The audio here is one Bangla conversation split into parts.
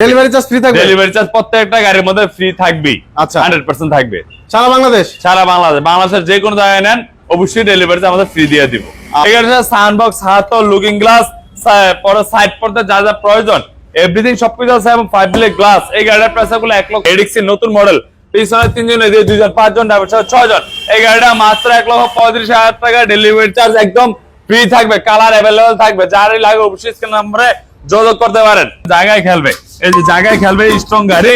ডেলিভারি চার্জ ফ্রি থাকবে? ডেলিভারি চার্জ প্রত্যেকটা গাড়ির মধ্যে ফ্রি থাকবেই। আচ্ছা। হান্ড্রেড পার্সেন্ট থাকবে। সারা বাংলাদেশ? সারা বাংলাদেশ। বাংলাদেশের যে কোনো জায়গায় নেন অবশ্যই ডেলিভারি আমাদের ফ্রি দিয়ে দিব। এখানে হাত লুকিং গ্লাস পরে সাইড পড়তে যা যা প্রয়োজন এভরিথিং সবকিছু আছে এবং ফাইভ বিলের গ্লাস এই গাড়িটার প্রাইসগুলো এক লক্ষ। এডিক্সির নতুন মডেল পিছনে তিনজন এদিকে দুইজন পাঁচজন ড্রাইভার সহ ছয়জন। এই গাড়িটা মাত্র এক লক্ষ পঁয়ত্রিশ হাজার টাকা ডেলিভারি চার্জ একদম ফ্রি থাকবে। কালার অ্যাভেলেবল থাকবে। যারই লাগে অবশ্যই স্ক্রিন নম্বরে যোগাযোগ করতে পারেন। জায়গায় খেলবে। এই যে জায়গায় খেলবে স্ট্রং গাড়ি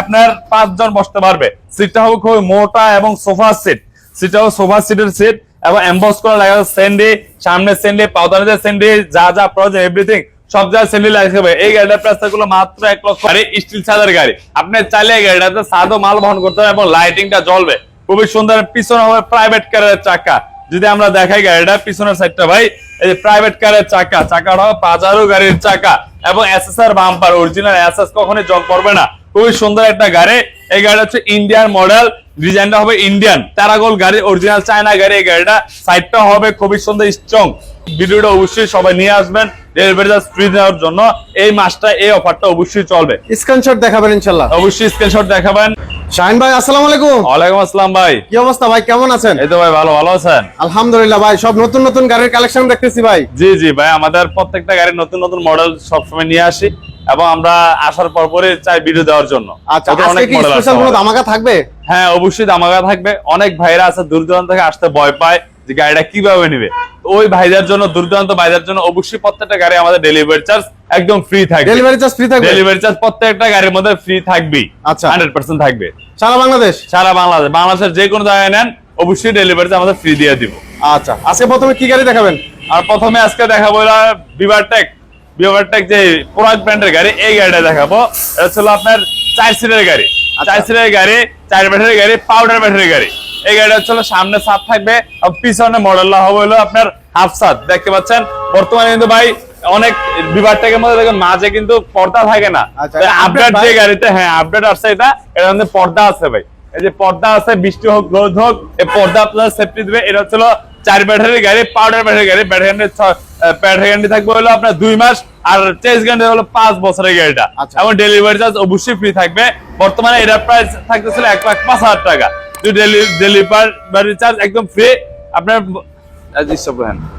আপনার পাঁচজন বসতে পারবে। সিটটা হবে খুবই মোটা এবং সোফা সিট সিটটা হবে সোফা সিটের সিট এবং এমবস করা লাগা স্যান্ডি সামনে স্যান্ডি পাউদানিতে স্যান্ডি যা যা প্রয়োজন এভরিথিং সব জায়গায় স্যান্ডি লাগবে এই গাড়িটার প্রাইসগুলো মাত্র এক লক্ষ। গাড়ি স্টিল ছাদের গাড়ি। আপনি চাইলে এই গাড়িটাতে সাদও মাল বহন করতে হবে এবং লাইটিংটা জ্বলবে। খুবই সুন্দর, পিছনে হবে প্রাইভেট কারের চাকা। যদি আমরা দেখাই গাড়িটা, পিছনের সাইডটা ভাই এই যে প্রাইভেট কারের চাকা চাকাটা পাজারো গাড়ির চাকা এবং এসএসআর বাম্পার অরিজিনাল এসএস কখনোই জং করবে না। খুবই সুন্দর একটা গাড়ি। এই গাড়িটা হচ্ছে ইন্ডিয়ান মডেল ডিজাইনটা হবে ইন্ডিয়ান প্যারাগোল গাড়ি অরিজিনাল চায়না গাড়ি এই গাড়িটা। সাইডটা হবে খুবই সুন্দর স্ট্রং ভিডিওটা অবশ্যই সবাই নিয়ে আসবেন দেওয়ার জন্য। এই মাসটা এই অফারটা অবশ্যই চলবে। স্ক্রিনশট দেখাবেন ইনশাল্লাহ। অবশ্যই স্ক্রিনশট দেখাবেন। শাহিন ভাই আসসালামু আলাইকুম। ওয়ালাইকুম আসসালাম ভাই। কি অবস্থা ভাই কেমন আছেন? এই তো ভাই ভালো ভালো আছেন? আলহামদুলিল্লাহ ভাই সব নতুন নতুন গাড়ির কালেকশন দেখতেছি ভাই। জি জি ভাই আমাদের প্রত্যেকটা গাড়ির নতুন নতুন মডেল সবসময় নিয়ে আসি এবং আমরা আসার পর পরে চাই ভিডিও দেওয়ার জন্য। আচ্ছা ওদের আজকে কি model আছে ধামাকা থাকবে? হ্যাঁ অবশ্যই দামাগা থাকবে। অনেক ভাইরা আছে দূর দূরান্ত থেকে আসতে ভয় পায় যে গাড়িটা কীভাবে নিবে। ওই ভাইদের জন্য দুর্দান্ত ভাইদের জন্য অবশ্যই প্রত্যেকটা গাড়ি আমাদের ডেলিভারি চার্জ একদম ফ্রি থাকবে। ডেলিভারি চার্জ ফ্রি থাকবে? ডেলিভারি চার্জ প্রত্যেকটা গাড়ির মধ্যে ফ্রি থাকবে আচ্ছা। হান্ড্রেড পার্সেন্ট থাকবে। সারা বাংলাদেশ? সারা বাংলাদেশ। বাংলাদেশের যে কোনো জায়গায় নেন অবশ্যই ডেলিভারি চার্জ আমাদের ফ্রি দিয়ে দিব। আচ্ছা। আজকে প্রথমে কি গাড়ি দেখাবেন? আর প্রথমে আজকে দেখাবো বিভারটেক বিভারটেক যে পুরাক ব্র্যান্ডের গাড়ি এই গাড়িটা দেখাবো। এটা ছিল আপনার চার সিটের গাড়ি। চার সিটের গাড়ি চার ব্যাটারি গাড়ি পাউডার ব্যাটারি গাড়ি। এই গাড়িটা হচ্ছে সামনে সাত থাকবে আর পিছনে মডেলটা হবে হলো আপনার হাফ সাত দেখতে পাচ্ছেন? বর্তমানে কিন্তু ভাই অনেক বিভারটেকের মধ্যে দেখেন মাঝে কিন্তু পর্দা থাকে না। আচ্ছা, আপডেট যে গাড়িতে হ্যাঁ আপডেট আসছে এটা এর মধ্যে পর্দা আছে ভাই। এই যে পর্দা আছে বৃষ্টি হোক রোদ হোক এই পর্দা আপনার সেফটি দিবে। এটা হচ্ছে হলো চার ব্যাটারি গাড়ি পাউডার ব্যাটারি গাড়ি। ব্যাটারি ব্যাটারি গ্যারান্টি থাকবে হলো আপনার দুই মাস আর চেস গ্যারান্টি হলো পাঁচ বছরের গাড়িটা। আচ্ছা। এবং ডেলিভারি চার্জ অবশ্যই ফ্রি থাকবে। বর্তমানে এটার প্রাইস থাকতেছিল এক লাখ পাঁচ হাজার টাকা। ডেলিভারি চার্জ একদম ফ্রি আপনার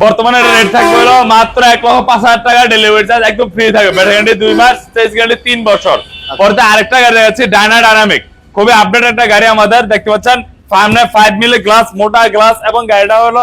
বর্তমানে রেট থাকবে হলো মাত্র এক লক্ষ পাঁচ হাজার টাকা ডেলিভারি চার্জ একদম ফ্রি থাকবে। ব্যাটারি গ্যারান্টি দুই মাস চেস গ্যারান্টি তিন বছর। পরে আরেকটা গাড়ি আছে ডায়না ডায়নামিক খুবই আপডেট একটা গাড়ি আমাদের দেখতে পাচ্ছেন? সামনে ফাইভ মিলি গ্লাস মোটা গ্লাস এবং গাড়িটা হলো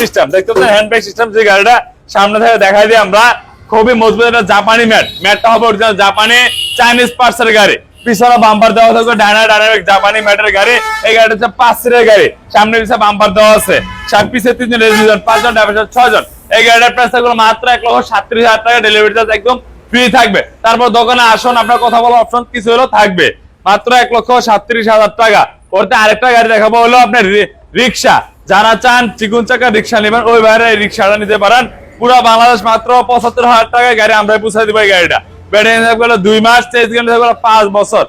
সিস্টেম দেখতে পাচ্ছেন সিস্টেম যে গাড়িটা সামনে থেকে দেখাই দিই আমরা। খুবই মজবুত একটা জাপানি ম্যাট ম্যাটটা হবে অরিজিনাল জাপানি চাইনিজ পার্সের গাড়ি। পিছনে বাম্পার দেওয়া থাকবে ডায়না ডায়নামিক জাপানি ম্যাটের গাড়ি, এই গাড়িটা হচ্ছে পাঁচ সিটের গাড়ি। সামনে পিছনে বাম্পার দেওয়া আছে। সাত পিছে তিনজন দুজন, পাঁচজন ড্রাইভার ছয়জন। এই গাড়িটার প্রাইস থাকবে মাত্র এক লক্ষ সাতত্রিশ হাজার টাকা। ডেলিভারি চার্জ একদম ফ্রি থাকবে। তারপর দোকানে আসুন, আপনার কথা বলার অপশন কিছু হলেও থাকবে। মাত্র এক লক্ষ সাতত্রিশ হাজার টাকা। ওরতে আরেকটা গাড়ি দেখাবো হলো আপনার রিক্সা। যারা চান চিকুন চাকা রিক্সা নেবেন, ওই বাইরে রিক্সাটা নিতে পারেন। পুরো বাংলাদেশ মাত্র পঁচাত্তর হাজার টাকায় গাড়ি আমরা পৌঁছে দিব এই গাড়িটা। ব্যাটারি থাকবে হলো দুই মাস চেঞ্জ গাড়ি থাকবে হলো পাঁচ বছর।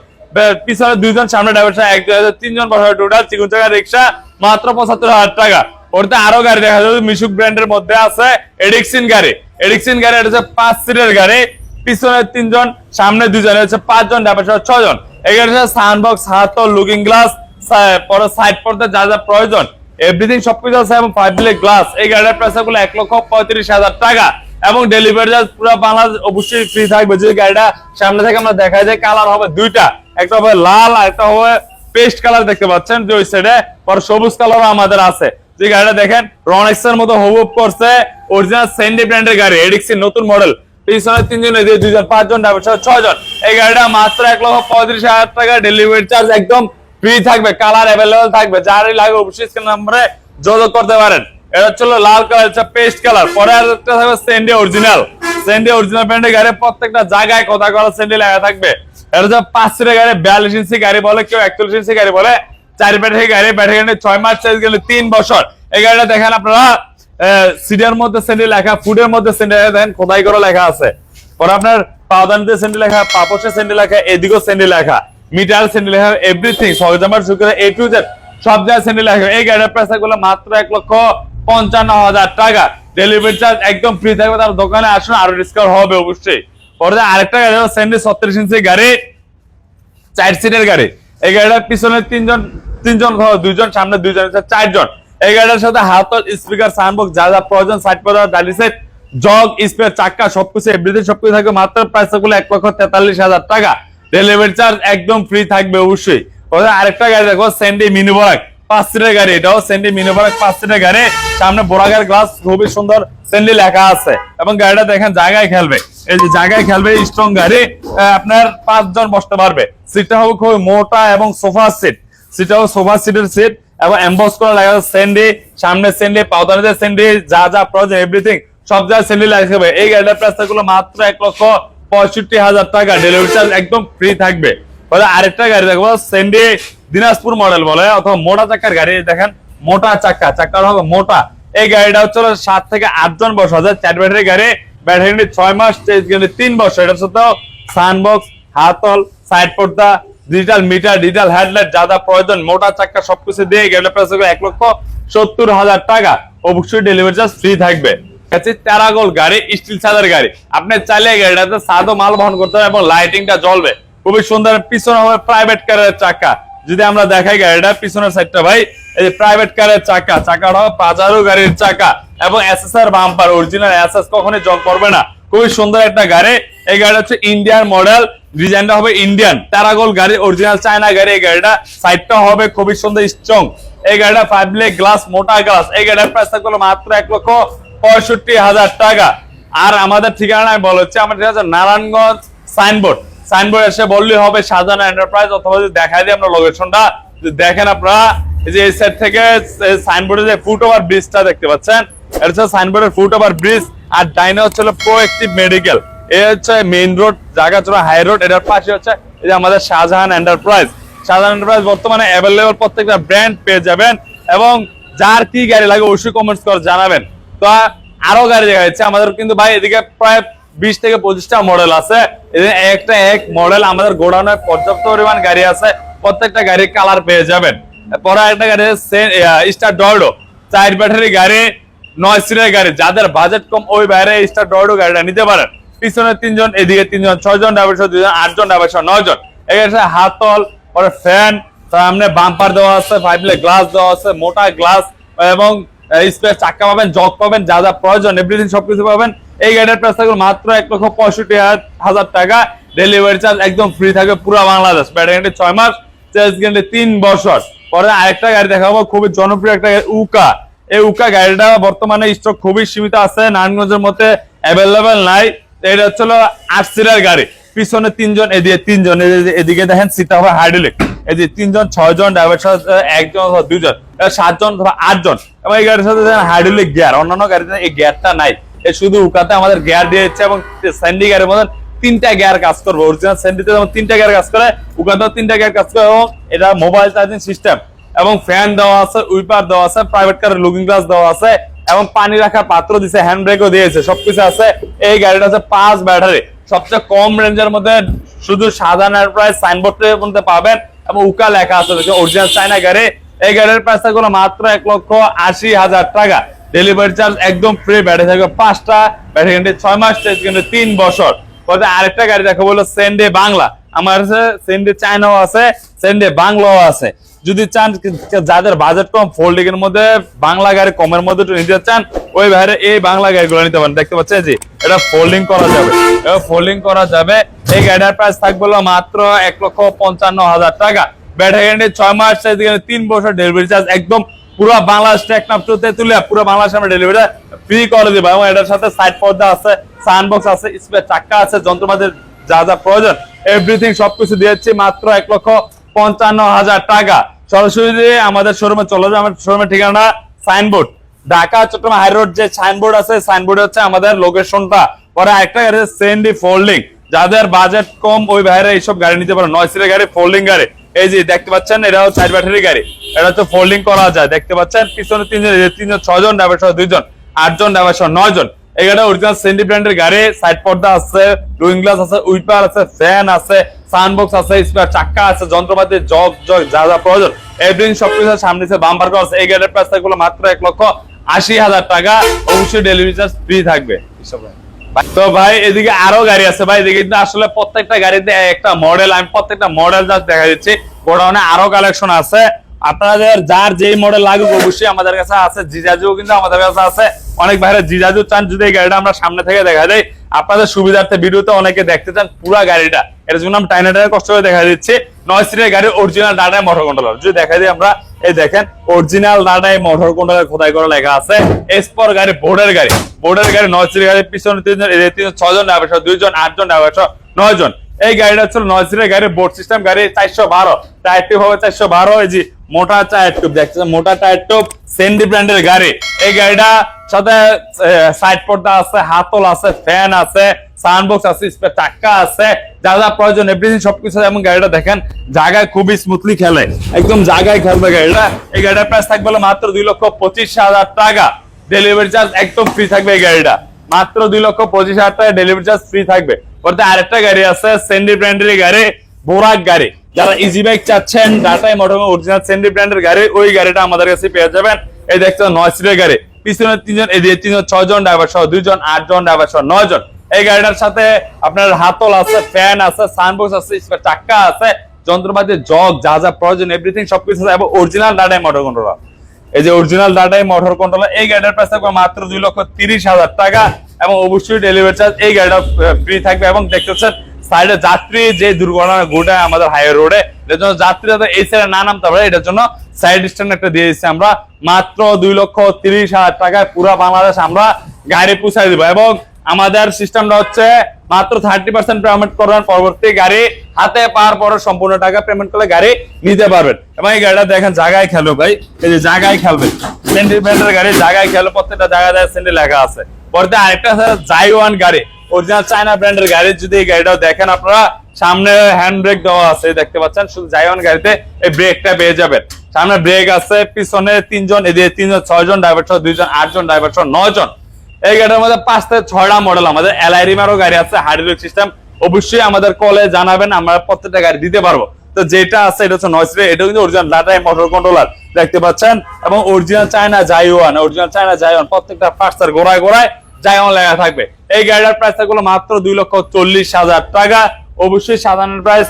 পিছনে দুইজন, সামনে ড্রাইভার এক তিনজন বছর টোটাল চিকুন চাকা রিক্সা, মাত্র পঁচাত্তর হাজার টাকা। ওরতে আরও গাড়ি দেখা যাবে মিশুক ব্র্যান্ডের মধ্যে আছে এডিক্সিন গাড়ি। এডিক্সিন গাড়ি, এটা হচ্ছে পাঁচ সিটের গাড়ি। পিছনে তিনজন, সামনে দুজন হচ্ছে পাঁচজন ড্রাইভার সহ ছজন এখানে হচ্ছে সাউন্ডবক্স হাত লুকিং গ্লাস পরে সাইড পড়তে যা যা প্রয়োজন। এভরিথিং সবকিছু আছে, এবং ফাইভ গ্লাস এই গাড়ির প্রাইসগুলো এক লক্ষ পঁয়ত্রিশ হাজার টাকা। এবং ডেলিভারি চার্জ পুরো বাংলাদেশ অবশ্যই ফ্রি থাকবে। যদি গাড়িটা সামনে থেকে আমরা দেখা যায় কালার হবে দুইটা, একটা হবে লাল আর একটা হবে পেস্ট কালার দেখতে পাচ্ছেন যে ওই সাইডে পরে সবুজ কালার আমাদের আছে। যে গাড়িটা দেখেন রনেক্স এর মতো হুবহুব করছে অরিজিনাল সেন্ডি ব্র্যান্ডের গাড়ি এডিক্সি নতুন মডেল পিছনে তিনজন, এদিকে দুইজন, পাঁচজন ড্রাইভার সহ ছয়জন। এই গাড়িটা মাত্র এক লক্ষ পঁয়ত্রিশ হাজার টাকা ডেলিভারি চার্জ একদম ফ্রি থাকবে কালার অ্যাভেলেবেল থাকবে। যারই লাগে অবশ্যই নম্বরে যোগাযোগ করতে পারেন। এটা হচ্ছে লাল কালার হচ্ছে পেস্ট কালার। পরে আর একটা থাকবে অরিজিনাল অরিজিনাল ব্র্যান্ডের গাড়ি প্রত্যেকটা জায়গায় কথা সেন্ডি লাগা থাকবে। এটা হচ্ছে পাঁচ সিটের গাড়ি, বিয়াল্লিশ ইঞ্চি গাড়ি বলে, কেউ একচল্লিশ ইঞ্চি গাড়ি বলে। চার ব্যাটারি গাড়ি ব্যাটারি গাড়ি ছয় মাস চার্জ গেলে তিন বছর। এই গাড়িটা দেখেন আপনারা সিটের মধ্যে সেন্ডি লেখা, ফুডের মধ্যে সেন্ডি লেখা, দেখেন খোদাই করে লেখা আছে। পরে আপনার পাওদানিতে লেখা, পাপোশে সেন্ডি লেখা, এদিকেও সেন্ডি লেখা। মিটার সেন্ডি লেখা এভরিথিং সহজামার শুক্রে এ টু জেড সব জায়গায় সেন্ডি লেখা। এই গাড়ির প্রাইসগুলো মাত্র এক লক্ষ পঞ্চান্ন হাজার টাকা। ডেলিভারি চার্জ একদম ফ্রি থাকবে, তার দোকানে আসুন, আরও ডিসকাউন্ট হবে অবশ্যই। পরে আরেকটা গাড়ি স্যান্ডি ছত্রিশ ইঞ্চি গাড়ি, চার সিটের গাড়ি। এই গাড়িটার পিছনে তিনজন তিনজন দুইজন, সামনে দুইজন চারজন। এই গাড়িটার সাথে হাতল স্পিকার সাউন্ডবক্স যা যা প্রয়োজন সাইড পর ডালি সেট জগ স্পেয়ার চাক্কা সবকিছু এভরিথিং সবকিছু থাকবে। মাত্র প্রাইসগুলো এক লক্ষ তেতাল্লিশ হাজার টাকা। ডেলিভারি চার্জ একদম ফ্রি থাকবে অবশ্যই। আরেকটা গাড়ি দেখো স্যান্ডি মিনি বরাক পাঁচ লাগা সামনে পাউদারিতে স্যান্ডি যা যা সব জায়গায় স্যান্ডি লাগবে এই গাড়িটার মাত্র এক লক্ষ পঁয়ষট্টি হাজার টাকা। ডেলিভারি চার্জ একদম ফ্রি থাকবে। আরেকটা গাড়ি দেখব স্যান্ডি দিনাজপুর মডেল বলে, অথবা মোটা চাকার গাড়ি। দেখেন, মোটা চাকা চাকাটা হবে মোটা। এই গাড়িটা হচ্ছে সাত থেকে আট জন বসা যায় চার ব্যাটারি গাড়ি। ব্যাটারি ছয় মাস তিন বছর। এটার সাথে সানবক্স, হাতল, সাইড পর্দা ডিজিটাল মিটার ডিজিটাল হেডলাইট যা যা প্রয়োজন, মোটা চাকা সবকিছু দিয়ে গাড়িটা প্রাইস হবে এক লক্ষ সত্তর হাজার টাকা। অবশ্যই ডেলিভারি চার্জ ফ্রি থাকবে। তেরাগোল গাড়ি স্টিল চালের গাড়ি। আপনি চাইলে গাড়িটাতে সাদও মাল বহন করতে হবে এবং লাইটিংটা জ্বলবে। খুবই সুন্দর, পিছনে হবে প্রাইভেট কারের চাকা যদি আমরা দেখাই গাড়িটা, পিছনের সাইডটা ভাই, এই যে প্রাইভেট কারের চাকা, চাকাটা পাজারো গাড়ির চাকা এবং এসএসআর বাম্পার অরিজিনাল এসএস কখনোই জং করবে না। খুবই সুন্দর একটা গাড়ি। এই গাড়িটা হচ্ছে ইন্ডিয়ান মডেল ডিজাইনটা হবে ইন্ডিয়ান প্যারাগোল গাড়ি অরিজিনাল চায়না গাড়ি, এই গাড়িটা সাইডটা হবে খুবই সুন্দর স্ট্রং এই গাড়িটা ফাইভ লেগ গ্লাস মোটা গ্লাস এই গাড়ির প্রাইস থাকল মাত্র এক লক্ষ পঁয়ষট্টি হাজার টাকা। আর আমাদের ঠিকানা আমি বলা হচ্ছে আমার ঠিকানা নারায়ণগঞ্জ সাইনবোর্ড সাইনবোর্ড এসে বললেই হবে সাজানো এন্টারপ্রাইজ অথবা দেখাই দিই আমরা লোকেশনটা দেখেন আপনারা, এই যে এই সাইড থেকে সাইনবোর্ডে যে ফুট ওভার ব্রিজটা দেখতে পাচ্ছেন, এটা হচ্ছে সাইনবোর্ডের ফুট ওভার ব্রিজ আর ডাইনে হচ্ছে হলো প্রোয়েক্টিভ মেডিকেল এই হচ্ছে মেইন রোড জায়গা চলো হাই রোড এটার পাশে হচ্ছে এই যে আমাদের শাহজাহান এন্টারপ্রাইজ শাহজাহান এন্টারপ্রাইজ বর্তমানে অ্যাভেলেবল প্রত্যেকটা ব্র্যান্ড পেয়ে যাবেন এবং যার কি গাড়ি লাগে অবশ্যই কমেন্টস করে জানাবেন। তো আরও গাড়ি দেখা যাচ্ছে, আমাদের কিন্তু ভাই এদিকে প্রায় বিশ থেকে পঁচিশটা মডেল আছে। একটা এক মডেল আমাদের গোডাউনে পর্যাপ্ত পরিমাণ গাড়ি আছে। প্রত্যেকটা গাড়ির কালার পেয়ে যাবেন। পরে একটা গাড়ি স্টার ডর্ডো চার ব্যাটারি গাড়ি, নয় সিটের গাড়ি। যাদের বাজেট কম, ওই বাইরে স্টার ডর্ডো গাড়িটা নিতে পারেন। পিছনে তিনজন, এদিকে তিনজন, ছয়জন ড্রাইভার সহ দুজন আটজন ড্রাইভার সহ নয়জন। এখানে হাতল, পরে ফ্যান সামনে বাম্পার দেওয়া আছে ফাইভ গ্লাস দেওয়া আছে, মোটা গ্লাস এবং স্পেস চাক্কা পাবেন জগ পাবেন, যা যা প্রয়োজন এভরিথিং সবকিছু পাবেন। এই গাড়ির প্রাইস থাকবে মাত্র এক লক্ষ পঁয়ষট্টি হাজার টাকা। ডেলিভারি চার্জ একদম ফ্রি থাকবে পুরো বাংলাদেশ। ব্যাটারি গ্যারান্টি ছয় মাস চার্জ গ্যারান্টি তিন বছর। পরে আরেকটা গাড়ি দেখাবো, খুবই জনপ্রিয় একটা উকা। এই উকা গাড়িটা বর্তমানে স্টক খুবই সীমিত আছে, নারায়ণগঞ্জের মধ্যে অ্যাভেলেবেল নাই। এটা হচ্ছে হলো আট গাড়ি। পিছনে তিনজন, এদিকে তিনজন, এদিকে দেখেন সিটটা হবে হাইড্রোলিক এই তিনজন, ছয়জন ড্রাইভার সাথে একজন অথবা দুইজন সাতজন অথবা আটজন। এবং এই গাড়ির সাথে হাইড্রোলিক গিয়ার অন্যান্য গাড়িতে এই গিয়ারটা নাই। শুধু উকাতে আমাদের গিয়ার দিয়েছে এবং স্যান্ডি গাড়ির মতন তিনটা গিয়ার কাজ করবে। অরিজিনাল স্যান্ডিতে যেমন তিনটা গিয়ার কাজ করে, উকাতেও তিনটা গিয়ার কাজ করে এবং এটা মোবাইল চার্জিং সিস্টেম এবং ফ্যান দেওয়া আছে উইপার দেওয়া আছে প্রাইভেট কারের লুকিং গ্লাস দেওয়া আছে এবং পানি রাখার পাত্র দিছে হ্যান্ড ব্রেকও দিয়েছে, সবকিছু আছে। এই গাড়িটা আছে পাঁচ ব্যাটারি সবচেয়ে কম রেঞ্জের মধ্যে শুধু সাধারণ প্রাইস সাইনবোর্ডের মধ্যে পাবেন এবং উকা লেখা আছে অরিজিনাল চাইনা গাড়ি। এই গাড়ির প্রাইস থাকবে মাত্র এক লক্ষ আশি হাজার টাকা। ডেলিভারি চার্জ একদম ফ্রি ব্যাটারি থাকবে পাঁচটা ব্যাটারি গ্যারান্টি ছয় মাস কিন্তু তিন বছর। আরেকটা গাড়ি দেখো বলল সেন্ডে বাংলা আমার কাছে সেন্ডে চায়নাও আছে সেন্ডে বাংলাও আছে। যদি চান যাদের বাজেট কম ফোল্ডিং এর মধ্যে, বাংলা গাড়ি কমের মধ্যে নিতে চান, ওই বাইরে এই বাংলা গাড়িগুলো নিতে পারেন। দেখতে পাচ্ছেন জি, এটা ফোল্ডিং করা যাবে। ফোল্ডিং করা যাবে। এই গাড়ির প্রাইস থাকবে মাত্র এক লক্ষ পঞ্চান্ন হাজার টাকা। ব্যাটারি গ্যারান্টি ছয় মাস তিন বছর ডেলিভারি চার্জ একদম পুরো বাংলাদেশ টেকনাফ টু তেতুলিয়া পুরো বাংলাদেশ আমরা ডেলিভারি ফ্রি করে দেবো এবং এটার সাথে সাইড পর্দা আছে সানবক্স আছে স্পেয়ার চাক্কা আছে, যন্ত্রপাতির যা যা প্রয়োজন এভরিথিং সবকিছু দিয়েছি মাত্র এক লক্ষ পঞ্চান্ন হাজার টাকা। সরাসরি আমাদের শোরুমে চলে যাবে আমার শোরুমের ঠিকানা Signboard Dhaka, Chittagong high road যে সাইনবোর্ড আছে সাইনবোর্ড হচ্ছে আমাদের লোকেশনটা পরে একটা গাড়ি সেন্ডি ফোল্ডিং যাদের বাজেট কম, ওই বাইরে এইসব গাড়ি নিতে পারে। নয় সিটের গাড়ি ফোল্ডিং গাড়ি। এই যে দেখতে পাচ্ছেন এটা হচ্ছে চার ব্যাটারি গাড়ি। এটা হচ্ছে ফোল্ডিং করা যায়। দেখতে পাচ্ছেন, পিছনে তিনজন তিনজন ছয়জন ড্রাইভার সহ দুইজন, আটজন ড্রাইভার সহ নয় জন এই গাড়িটা অরিজিনাল সেন্ডি ব্র্যান্ডের গাড়ি। সাইড পর্দা আছে লুইং গ্লাস আছে উইপার আছে ফ্যান আছে সানবক্স আছে স্পেয়ার চাক্কা আছে, যন্ত্রপাতি, জগ জগ, যা যা প্রয়োজন। এভরিথিং সবকিছু সামনে আছে বাম্পার করা আছে এই গাড়ির প্রাইস থাকবে মাত্র এক লক্ষ আশি হাজার টাকা। অবশ্যই ডেলিভারি চার্জ ফ্রি থাকবে। গাড়ি। তো ভাই, এদিকে আরও গাড়ি আছে ভাই। এদিকে কিন্তু আসলে প্রত্যেকটা গাড়িতে একটা মডেল আমি প্রত্যেকটা মডেল জাস্ট দেখা দিচ্ছি। গোডাউনে আরও কালেকশন আছে। আপনাদের যার যেই মডেল লাগুক, অবশ্যই আমাদের কাছে আছে। জিজাজুও কিন্তু আমাদের কাছে আছে। অনেক বাইরে জিজাজু চান, যদি এই গাড়িটা আমরা সামনে থেকে দেখা দেয় আপনাদের সুবিধার্থে ভিডিওতে অনেকে দেখতে চান পুরা গাড়িটা। এর জন্য আমি টাইনা কষ্ট করে দেখা দিচ্ছি। নয় সিটের গাড়ি অরিজিনাল ডাটায় মোটর কন্ট্রোলার যদি দেখা দিই আমরা এই দেখেন অরিজিনাল নাডাই মোটর কোনটা খোদাই করা লেখা আছে? এসপর গাড়ি বোর্ডের গাড়ি। বোর্ডের গাড়ি, নয় সিটের গাড়ি, পিছনে তিনজন তিনজন ছজন ড্রাইভার দুইজন, আটজন নয়জন নয় জন এই গাড়িটা হচ্ছে নয় গাড়ি বোর্ড সিস্টেম গাড়ি, চারশো বারো। টায়ার টিউব হবে চারশো বারো, এই যে মোটা টায়ার টিউব দেখছেন মোটা টায়ার টিউব সেন্ডি ব্র্যান্ডের গাড়ি। এই গাড়িটা সাথে সাইড পর্দা আছে, হাতল আছে ফ্যান আছে সাউন্ডবক্স আছে স্পেয়ার চাক্কা আছে, যা যা প্রয়োজন এভরিথিং সবকিছু এবং গাড়িটা দেখেন, জায়গায় খুবই স্মুথলি খেলে। একদম জায়গায় খেলবে গাড়িটা। এই গাড়িটার প্রাইস থাকবে মাত্র দুই লক্ষ পঁচিশ হাজার টাকা। ডেলিভারি চার্জ একদম ফ্রি থাকবে এই গাড়িটা। মাত্র দুই লক্ষ পঁচিশ হাজার টাকা ডেলিভারি চার্জ ফ্রি থাকবে। বলতে আরেকটা গাড়ি আছে সেন্ডি ব্র্যান্ডের গাড়ি বোরাক গাড়ি। যারা ইজি বাইক চাচ্ছেন টাটাই মোটর অরিজিনাল সেন্ডি ব্র্যান্ডের গাড়ি, ওই গাড়িটা আমাদের কাছে পেয়ে যাবেন। এই দেখছেন নয় সিটের গাড়ি। পিছনে তিনজন, এদিকে তিনজন ছয় জন ড্রাইভার সহ দুইজন আট জন ড্রাইভার সহ নয় জন এই গাড়িটার সাথে আপনার হাতল আছে ফ্যান আছে সানবক্স আছে চাক্কা আছে, যন্ত্রপাতি জগ যা যা প্রয়োজন এভরিথিং সবকিছু আছে, এবং অরিজিনাল ডাটাই মোটর কন্ট্রোলার এই যে অরিজিনাল ডাটাই মোটর কন্ট্রোলার এই গাড়িটার প্রাইস থাকবে মাত্র দুই লক্ষ তিরিশ হাজার টাকা, এবং অবশ্যই ডেলিভারি চার্জ এই গাড়িটা ফ্রি থাকবে, এবং দেখতে পাচ্ছেন সাইডে যাত্রী যে দুর্ঘটনা ঘটায় আমাদের হাইওয়ে রোডে এটার জন্য যাত্রী এই সাইডে না নামতে পারে, এটার জন্য সাইড স্ট্যান্ড একটা দিয়ে দিচ্ছি আমরা। মাত্র দুই লক্ষ তিরিশ হাজার টাকায় পুরো বাংলাদেশ আমরা গাড়ি পুষাই দিব। এবং আমাদের সিস্টেমটা হচ্ছে মাত্র থার্টি পার্সেন্ট পেমেন্ট করবেন পরবর্তী গাড়ি, হাতে পাওয়ার পরে সম্পূর্ণ টাকা পেমেন্ট করলে গাড়ি নিতে পারবেন। এবং এই গাড়িটা দেখেন, জায়গায় খেলো ভাই। এই যে জায়গায় খেলবে। সেন্টিমেন্টের গাড়ি জায়গায় খেলো, প্রত্যেকটা জায়গায় জায়গায় সেন্টি লেখা আছে। পরে আরেকটা জাইওয়ান গাড়ি। অরিজিনাল চায়না ব্র্যান্ডের গাড়ি, যদি এই গাড়িটাও দেখেন আপনারা সামনে হ্যান্ড ব্রেক দেওয়া আছে, দেখতে পাচ্ছেন? শুধু জাইওয়ান গাড়িতে এই ব্রেকটা পেয়ে যাবেন। সামনে ব্রেক আছে, পিছনে তিনজন, এদিকে তিনজন, ছয়জন ড্রাইভার সহ দুইজন, আটজন ড্রাইভার সহ নয় জন এই গাড়ির মধ্যে পাঁচ থেকে ছয়টা মডেল আমাদের এলআইরিমারও গাড়ি আছে হাইড্রোলিক সিস্টেম অবশ্যই আমাদের কলে জানাবেন, আমরা প্রত্যেকটা গাড়ি দিতে পারব। তো যেটা আছে, এটা হচ্ছে নয় এটা কিন্তু অরিজিনাল ডাটাই মোটর কন্ট্রোলার দেখতে পাচ্ছেন? এবং অরিজিনাল চায়না জাইওয়ান অরিজিনাল চায়না জাইওয়ান প্রত্যেকটা পার্টসের গোড়ায় গোড়ায় জাইওয়ান লেখা থাকবে। এই গাড়িটার প্রাইস থাকবে মাত্র দুই লক্ষ চল্লিশ হাজার টাকা। অবশ্যই সাধারণ প্রাইস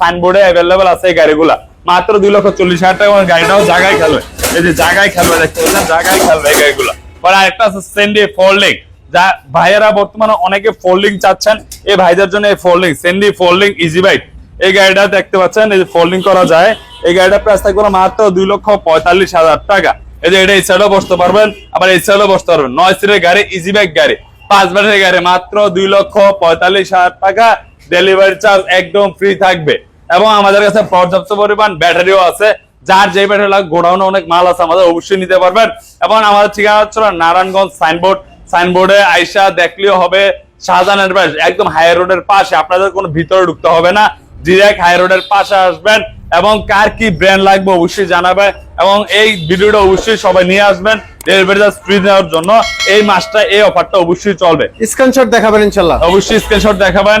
সাইনবোর্ডে অ্যাভেলেবেল আছে এই গাড়িগুলা। মাত্র দুই লক্ষ চল্লিশ হাজার টাকা গাড়িটাও জায়গায় খেলবে। এই যে জায়গায় খেলবে, দেখতে পাচ্ছেন জায়গায় খেলবে এই গাড়িগুলা। পরে আরেকটা আছে সেন্ডি ফোল্ডিং যা ভাইয়েরা বর্তমানে অনেকে ফোল্ডিং চাচ্ছেন। এই ভাইদের জন্য এই ফোল্ডিং সেন্ডি ফোল্ডিং ইজি বাইক এই গাড়িটা দেখতে পাচ্ছেন, এই যে ফোল্ডিং করা যায়। এই গাড়িটা প্রাইস থাকবে মাত্র দুই লক্ষ পঁয়তাল্লিশ হাজার টাকা। এই যে এটা এই সাইডেও বসতে পারবেন, আবার এই সাইডেও বসতে পারবেন। নয় সিটের গাড়ি ইজি বাইক গাড়ি। পাঁচ ব্যাটারি গাড়ি, মাত্র দুই লক্ষ পঁয়তাল্লিশ হাজার টাকা। ডেলিভারি চার্জ একদম ফ্রি থাকবে। এবং আমাদের কাছে পর্যাপ্ত পরিমাণ ব্যাটারিও আছে। যার যে ব্যাটারি লাগে গোডাউনে অনেক মাল আছে আমাদের অবশ্যই নিতে পারবেন। এবং আমাদের ঠিকানা হচ্ছে নারায়ণগঞ্জ সাইনবোর্ড সাইনবোর্ডে আইসা দেখলেও হবে শাহজাহান এন্টারপ্রাইজ একদম হাই রোডের পাশে। আপনাদের কোনো ভিতরে ঢুকতে হবে না। ডিরেক্ট হাই রোডের পাশে আসবেন এবং কার কি ব্র্যান্ড লাগবে অবশ্যই জানাবে। এবং এই ভিডিওটা অবশ্যই সবাই নিয়ে আসবেন ডেলিভারি চার্জ ফ্রি দেওয়ার জন্য। এই মাসটা এই অফারটা অবশ্যই চলবে। স্ক্রিনশট দেখাবেন ইনশাল্লাহ। অবশ্যই স্ক্রিনশট দেখাবেন।